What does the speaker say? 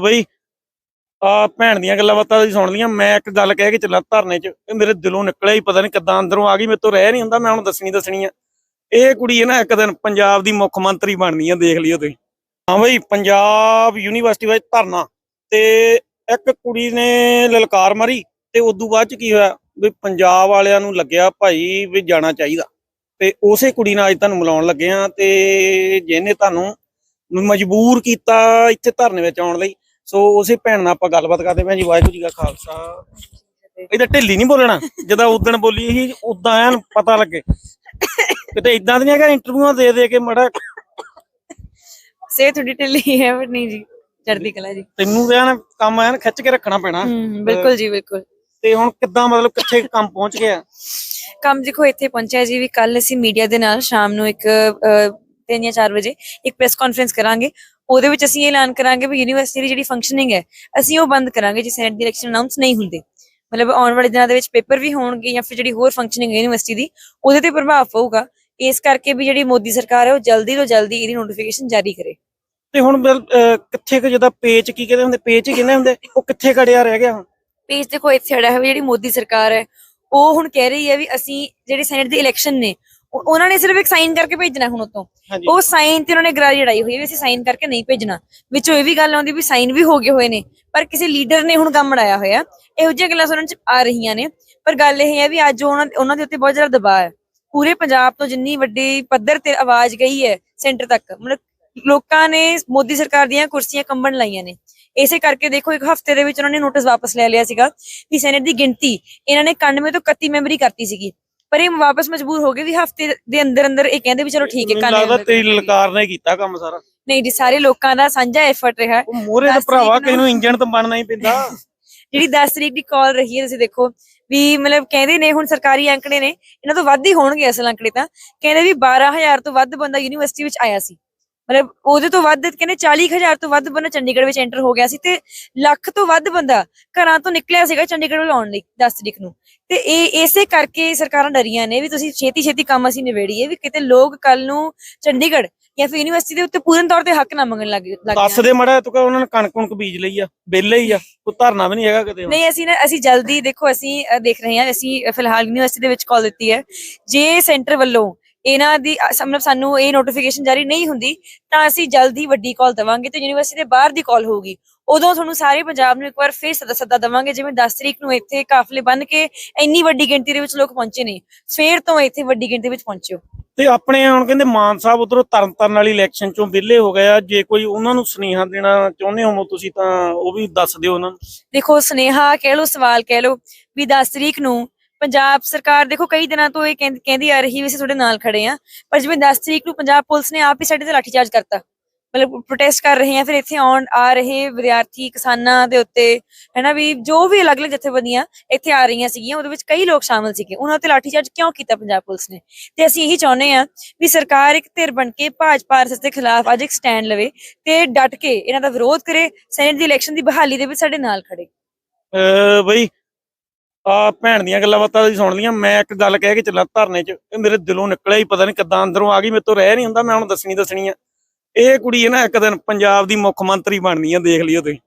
ਬਈ ਆ ਭੈਣ ਦੀਆਂ ਗੱਲਾਂ ਬਾਤਾਂ ਦੀ ਸੁਣ ਲੀਆਂ ਮੈਂ ਇੱਕ ਗੱਲ ਕਹਿ ਕੇ ਚੱਲਾਂ ਧਰਨੇ 'ਚ। ਇਹ ਮੇਰੇ ਦਿਲੋਂ ਨਿਕਲਿਆ ਹੀ, ਪਤਾ ਨਹੀਂ ਕਿੱਦਾਂ ਅੰਦਰੋਂ ਆ ਗਈ। ਮੇਰੇ ਤੋਂ ਰਹਿ ਨਹੀਂ ਹੁੰਦਾ, ਮੈਂ ਹੁਣ ਦੱਸਣੀ ਦੱਸਣੀ ਆ। ਇਹ ਕੁੜੀ ਹੈ ਨਾ, ਇੱਕ ਦਿਨ ਪੰਜਾਬ ਦੀ ਮੁੱਖ ਮੰਤਰੀ ਬਣਨੀ ਆ, ਦੇਖ ਲਿਓ ਤੁਸੀਂ। ਹਾਂ ਬਈ, ਪੰਜਾਬ ਯੂਨੀਵਰਸਿਟੀ ਵਿੱਚ ਧਰਨਾ। ਤੇ ਇੱਕ ਕੁੜੀ ਨੇ ਲਲਕਾਰ ਮਾਰੀ, ਤੇ ਉਦੋਂ ਬਾਅਦ ਚ ਕੀ ਹੋਇਆ? ਵੀ ਪੰਜਾਬ ਵਾਲਿਆਂ ਨੂੰ ਲੱਗਿਆ ਭਾਈ ਵੀ ਜਾਣਾ ਚਾਹੀਦਾ। ਤੇ ਉਸੇ ਕੁੜੀ ਨਾਲ ਅੱਜ ਤੁਹਾਨੂੰ ਮਿਲਾਉਣ ਲੱਗੇ ਆ, ਤੇ ਜਿਹਨੇ ਤੁਹਾਨੂੰ ਮਜਬੂਰ ਕੀਤਾ ਇੱਥੇ ਧਰਨੇ ਵਿੱਚ ਆਉਣ ਲਈ। ਸੋ ਉਸੇ ਭੈਣ ਨਾਲ ਆਪਾਂ ਗੱਲਬਾਤ ਕਰਦੇ ਭੈਣ ਜੀ ਵਾਹਿਗੁਰੂ ਜੀ ਕਾ ਖਾਲਸਾ। ਇਹਦਾ ਢਿੱਲੀ ਨਹੀਂ ਬੋਲਣਾ। ਜਦੋਂ ਉਦਣ ਬੋਲੀ ਸੀ ਉਦਾਂ ਐਨ ਪਤਾ ਲੱਗੇ। ਕਿਤੇ ਇਦਾਂ ਦੀਆਂ ਕਿ ਇੰਟਰਵਿਊਆਂ ਦੇ ਦੇ ਕੇ ਮੜਾ ਸੇ ਥੋੜੀ ਢਿੱਲੀ ਹੈ ਪਰ ਨਹੀਂ ਜੀ ਚੜ੍ਹਦੀ ਕਲਾ ਜੀ। ਤੈਨੂੰ ਤੇ ਐਨ ਕੰਮ ਐਨ ਖਿੱਚ ਕੇ ਰੱਖਣਾ ਪੈਣਾ। ਬਿਲਕੁਲ ਜੀ ਬਿਲਕੁਲ। ਤੇ ਹੁਣ ਕਿੱਦਾਂ ਮਤਲਬ ਕਿੱਥੇ ਕੰਮ ਪਹੁੰਚ ਗਿਆ? ਕੰਮ ਦੇਖੋ ਇੱਥੇ ਪਹੁੰਚਿਆ ਜੀ ਵੀ ਕੱਲ ਅਸੀਂ ਮੀਡੀਆ ਦੇ ਨਾਲ ਸ਼ਾਮ ਨੂੰ ਇੱਕ ਤਿੰਨ ਜਾਂ 4 ਵਜੇ ਇੱਕ ਪ੍ਰੈਸ ਕਾਨਫਰੰਸ ਕਰਾਂਗੇ। ਉਹਦੇ ਵਿੱਚ ਅਸੀਂ ਇਹ ਐਲਾਨ ਕਰਾਂਗੇ ਵੀ ਯੂਨੀਵਰਸਿਟੀ ਦੀ ਜਿਹੜੀ ਫੰਕਸ਼ਨਿੰਗ ਹੈ ਅਸੀਂ ਉਹ ਬੰਦ ਕਰਾਂਗੇ ਜੇ ਸੈਨੇਟ ਦੀ ਇਲੈਕਸ਼ਨ ਅਨਾਉਂਸ ਨਹੀਂ ਹੁੰਦੇ। ਮਤਲਬ ਆਉਣ ਵਾਲੇ ਦਿਨਾਂ ਦੇ ਵਿੱਚ ਪੇਪਰ ਵੀ ਹੋਣਗੇ ਜਾਂ ਫਿਰ ਜਿਹੜੀ ਹੋਰ ਫੰਕਸ਼ਨਿੰਗ ਹੈ ਯੂਨੀਵਰਸਿਟੀ ਦੀ ਉਹਦੇ ਤੇ ਪ੍ਰਭਾਵ ਪਊਗਾ। ਇਸ ਕਰਕੇ ਵੀ ਜਿਹੜੀ ਮੋਦੀ ਸਰਕਾਰ ਹੈ ਉਹ ਜਲਦੀ ਤੋਂ ਜਲਦੀ ਇਹਦੀ ਨੋਟੀਫਿਕੇਸ਼ਨ ਜਾਰੀ ਕਰੇ। ਤੇ ਹੁਣ ਕਿੱਥੇ ਕੁ ਜਿਹਦਾ ਪੇਚ ਕੀ ਕਹਿੰਦੇ ਹੁੰਦੇ? ਪੇਚ ਹੀ ਕਹਿੰਦੇ ਹੁੰਦੇ? ਉਹ ਕਿੱਥੇ ਖੜਿਆ ਰਹਿ ਗਿਆ ਹੁਣ? ਪੇਜ ਦੇਖੋ ਇੱਥੇ ਅੜਾ ਹੈ ਜਿਹੜੀ ਮੋਦੀ ਸਰਕਾਰ ਹੈ ਉਹ ਹੁਣ ਕਹਿ ਰਹੀ ਹੈ ਵੀ ਅਸੀਂ ਜਿਹੜੇ ਸੈਨੇਟ ਦੀ ਇਲੈਕਸ਼ਨ ਨੇ ਉਹਨਾਂ ਨੇ ਸਿਰਫ ਇੱਕ ਸਾਈਨ ਕਰਕੇ ਭੇਜਣਾ ਹੁਣ ਉਤੋਂ। ਉਹ ਸਾਈਨ ਤੇ ਉਹਨਾਂ ਨੇ ਗਰਾਰੀ ਅੜਾਈ ਹੋਈ ਵੀ ਅਸੀਂ ਸਾਈਨ ਕਰਕੇ ਨਹੀਂ ਭੇਜਣਾ। ਵਿੱਚੋਂ ਇਹ ਵੀ ਗੱਲ ਆਉਂਦੀ ਵੀ ਸਾਈਨ ਵੀ ਹੋ ਗਏ ਹੋਏ ਨੇ ਪਰ ਕਿਸੇ ਲੀਡਰ ਨੇ ਹੁਣ ਕੰਮ ਅੜਾਇਆ ਹੋਇਆ। ਇਹੋ ਜਿਹੀਆਂ ਗੱਲਾਂ ਸੁਣਨ ਚ ਆ ਰਹੀਆਂ ਨੇ। ਪਰ ਗੱਲ ਇਹ ਹੈ ਵੀ ਅੱਜ ਉਹਨਾਂ ਉਹਨਾਂ ਦੇ ਉੱਤੇ ਬਹੁਤ ਜ਼ਿਆਦਾ ਦਬਾਅ ਹੈ। ਪੂਰੇ ਪੰਜਾਬ ਤੋਂ ਜਿੰਨੀ ਵੱਡੀ ਪੱਧਰ ਤੇ ਆਵਾਜ਼ ਗਈ ਹੈ ਸੈਂਟਰ ਤੱਕ ਮਤਲਬ ਲੋਕਾਂ ਨੇ ਮੋਦੀ ਸਰਕਾਰ ਦੀਆਂ ਕੁਰਸੀਆਂ ਕੰਬਣ ਲਾਈਆਂ ਨੇ। ਇਸੇ ਕਰਕੇ ਦੇਖੋ ਇੱਕ ਹਫ਼ਤੇ ਦੇ ਵਿੱਚ ਉਹਨਾਂ ਨੇ ਨੋਟਿਸ ਵਾਪਸ ਲੈ ਲਿਆ ਸੀਗਾ ਵੀ ਸੈਨੇਟ ਦੀ ਗਿਣਤੀ ਇਹਨਾਂ ਨੇ 91 ਤੋਂ 31 ਮੈਂਬਰੀ ਕਰਤੀ ਸੀਗੀ। ਪਰ ਇਹ ਵਾਪਸ ਮਜਬੂਰ ਹੋ ਗਏ ਵੀ ਹਫ਼ਤੇ ਦੇ ਅੰਦਰ ਅੰਦਰ ਇਹ ਕਹਿੰਦੇ ਵੀ ਚਲੋ ਠੀਕ ਹੈ 91 ਲੱਗਦਾ ਤੇਰੀ ਲਲਕਾਰ ਨੇ ਕੀਤਾ ਕੰਮ ਸਾਰਾ। ਨਹੀਂ ਜੀ ਸਾਰੇ ਲੋਕਾਂ ਦਾ ਸਾਂਝਾ ਐਫਰਟ ਰਿਹਾ। ਉਹ ਮੋਰੇ ਦਾ ਭਰਾਵਾ ਕਿਸੇ ਨੂੰ ਇੰਜਣ ਤਾਂ ਬਣਨਾ ਹੀ ਪੈਂਦਾ। ਜਿਹੜੀ 10 ਤਰੀਕ ਦੀ ਕਾਲ ਰਹੀ ਹੈ ਤੁਸੀਂ ਦੇਖੋ ਵੀ ਮਤਲਬ ਕਹਿੰਦੇ ਨੇ ਹੁਣ ਸਰਕਾਰੀ ਅੰਕੜੇ ਨੇ ਇਹਨਾਂ ਤੋਂ ਵੱਧ ਹੀ ਹੋਣਗੇ ਅਸਲ ਅੰਕੜੇ ਤਾਂ। ਕਹਿੰਦੇ ਵੀ 12000 ਤੋਂ ਵੱਧ ਬੰਦਾ ਯੂਨੀਵਰਸਿਟੀ ਵਿੱਚ ਆਇਆ ਸੀ। ਮਤਲਬ ਉਹਦੇ ਤੋਂ ਵੱਧ ਕਹਿੰਦੇ 40000 ਤੋਂ ਵੱਧ ਬੰਦਾ ਚੰਡੀਗੜ੍ਹ ਵਿੱਚ ਐਂਟਰ ਹੋ ਗਿਆ ਸੀ ਤੇ ਲੱਖ ਤੋਂ ਵੱਧ ਬੰਦਾ ਘਰਾਂ ਤੋਂ ਨਿਕਲਿਆ ਸੀਗਾ ਚੰਡੀਗੜ੍ਹ ਵੱਲ ਆਉਣ ਲਈ 10 ਤਰੀਕ ਨੂੰ। ਤੇ ਇਹ ਇਸੇ ਕਰਕੇ ਸਰਕਾਰਾਂ ਡਰੀਆਂ ਨੇ ਵੀ ਤੁਸੀਂ ਛੇਤੀ ਛੇਤੀ ਕੰਮ ਅਸੀਂ ਨਿਬੇੜੀਏ ਵੀ ਕਿਤੇ ਲੋਕ ਕੱਲ ਨੂੰ ਚੰਡੀਗੜ੍ਹ ਜਾਂ ਫਿਰ ਯੂਨੀਵਰਸਿਟੀ ਦੇ ਉੱਤੇ ਪੂਰਨ ਤੌਰ ਤੇ ਹੱਕ ਨਾ ਮੰਗਣ ਲੱਗ ਲੱਗ ਦੱਸ ਦੇ ਮੜਾ ਤੂੰ ਕਹ ਉਹਨਾਂ ਨੇ ਕਣਕ ਕੁਣਕ ਬੀਜ ਲਈ ਆ ਵਿਹਲੇ ਹੀ ਆ ਕੋਈ ਧਰਨਾ ਵੀ ਨਹੀਂ ਹੈਗਾ ਕਿਤੇ। ਨਹੀਂ ਅਸੀਂ ਨਾ ਅਸੀਂ ਜਲਦੀ ਦੇਖੋ ਅਸੀਂ ਦੇਖ ਰਹੇ ਹਾਂ ਅਸੀਂ ਫਿਲਹਾਲ ਯੂਨੀਵਰਸਿਟੀ ਦੇ ਵਿੱਚ ਕਾਲ ਦਿੱਤੀ ਹੈ। ਜੇ ਸੈਂਟਰ ਵੱਲੋਂ ਇਹਨਾਂ ਦੀ ਮਤਲਬ ਸਾਨੂੰ ਇਹ ਨੋਟੀਫਿਕੇਸ਼ਨ ਜਾਰੀ ਨਹੀਂ ਹੁੰਦੀ ਤਾਂ ਅਸੀਂ ਜਲਦੀ ਵੱਡੀ ਕਾਲ ਦਵਾਂਗੇ ਤੇ ਯੂਨੀਵਰਸਿਟੀ ਦੇ ਬਾਹਰ ਦੀ ਕਾਲ ਹੋਊਗੀ। ਉਦੋਂ ਤੁਹਾਨੂੰ ਸਾਰੇ ਪੰਜਾਬ ਨੂੰ ਇੱਕ ਵਾਰ ਫੇਰ ਸੱਦਾ ਸੱਦਾ ਦਵਾਂਗੇ ਜਿਵੇਂ 10 ਤਰੀਕ ਨੂੰ ਇੱਥੇ ਕਾਫਲੇ ਬੰਨ ਕੇ ਇੰਨੀ ਵੱਡੀ ਗਿਣਤੀ ਦੇ ਵਿੱਚ ਲੋਕ ਪਹੁੰਚੇ ਨੇ ਫੇਰ ਤੋਂ ਇੱਥੇ ਵੱਡੀ ਗਿਣਤੀ ਵਿੱਚ ਪਹੁੰਚਿਓ। ਤੇ ਆਪਣੇ ਹੁਣ ਕਹਿੰਦੇ ਮਾਨ ਸਾਹਿਬ ਉਧਰੋਂ ਤਰਨ ਤਾਰਨ ਵਾਲੀ ਇਲੈਕਸ਼ਨ ਚੋਂ ਵਿਹਲੇ ਹੋ ਗਏ ਆ ਜੇ ਕੋਈ ਉਹਨਾਂ ਨੂੰ ਸੁਨੇਹਾ ਦੇਣਾ ਚਾਹੁੰਦੇ ਹੋ ਤੁਸੀਂ ਤਾਂ ਉਹ ਵੀ ਦੱਸ ਦਿਓ ਉਹਨਾਂ ਨੂੰ। ਦੇਖੋ ਸਨੇਹਾ ਕਹਿ ਲਓ ਸਵਾਲ ਕਹਿ ਲਓ ਵੀ 10 ਤਰੀਕ ਨੂੰ ਪੰਜਾਬ ਸਰਕਾਰ ਦੇਖੋ ਕਈ ਦਿਨਾਂ ਤੋਂ ਇਹ ਕਹਿੰਦੀ ਕਹਿੰਦੀ ਆ ਰਹੀ ਵੀ ਅਸੀਂ ਤੁਹਾਡੇ ਨਾਲ ਖੜੇ ਆ ਪਰ ਜਿਵੇਂ 10 ਤਰੀਕ ਨੂੰ ਪੰਜਾਬ ਪੁਲਿਸ ਨੇ ਆਪ ਹੀ ਸਾਡੇ ਤੇ ਲਾਠੀਚਾਰਜ ਕਰਤਾ। ਮਤਲਬ ਪ੍ਰੋਟੈਸਟ ਕਰ ਰਹੇ ਆ, ਫਿਰ ਇੱਥੇ ਆਉਣ, ਆ ਰਹੇ ਵਿਦਿਆਰਥੀ, ਕਿਸਾਨਾਂ ਦੇ ਉੱਤੇ, ਹੈਨਾ ਵੀ ਜੋ ਵੀ ਅਲੱਗ-ਅਲੱਗ ਜਥੇਬੰਦੀਆਂ ਇੱਥੇ ਆ ਰਹੀਆਂ ਸੀਗੀਆਂ, ਉਹਦੇ ਵਿੱਚ ਕਈ ਲੋਕ ਸ਼ਾਮਲ ਸੀਗੇ। ਉਹਨਾਂ ਤੇ ਲਾਠੀਚਾਰਜ ਕਿਉਂ ਕੀਤਾ ਪੰਜਾਬ ਪੁਲਿਸ ਨੇ? ਤੇ ਅਸੀਂ ਇਹੀ ਚਾਹੁੰਦੇ ਆ ਵੀ ਸਰਕਾਰ ਇੱਕ ਧਿਰ ਬਣ ਕੇ ਭਾਜਪਾ, ਆਰਐਸਐਸ ਦੇ ਖਿਲਾਫ ਅੱਜ ਇੱਕ ਸਟੈਂਡ ਲਵੇ ਤੇ ਡਟ ਕੇ ਇਹਨਾਂ ਦਾ ਵਿਰੋਧ ਕਰੇ ਸੈਨੇਟ ਦੀ ਇਲੈਕਸ਼ਨ ਦੀ ਬਹਾਲੀ ਦੇ ਵਿੱਚ ਸਾਡੇ ਨਾਲ ਖੜੇ। ਬਈ ਆ ਭੈਣ ਦੀਆਂ ਗੱਲਾਂ ਬਾਤਾਂ ਦੀ ਸੁਣ ਲੀਆਂ ਮੈਂ ਇੱਕ ਗੱਲ ਕਹਿ ਕੇ ਚੱਲਾਂ ਧਰਨੇ 'ਚ ਇਹ ਮੇਰੇ ਦਿਲੋਂ ਨਿਕਲਿਆ ਹੀ ਪਤਾ ਨਹੀਂ ਕਿੱਦਾਂ ਅੰਦਰੋਂ ਆ ਗਈ। ਮੇਰੇ ਤੋਂ ਰਹਿ ਨਹੀਂ ਹੁੰਦਾ, ਮੈਂ ਹੁਣ ਦੱਸਣੀ ਦੱਸਣੀ ਆ। ਇਹ ਕੁੜੀ ਹੈ ਨਾ ਇੱਕ ਦਿਨ ਪੰਜਾਬ ਦੀ ਮੁੱਖ ਮੰਤਰੀ ਬਣਨੀ ਆ, ਦੇਖ ਲਿਓ ਤੁਸੀਂ।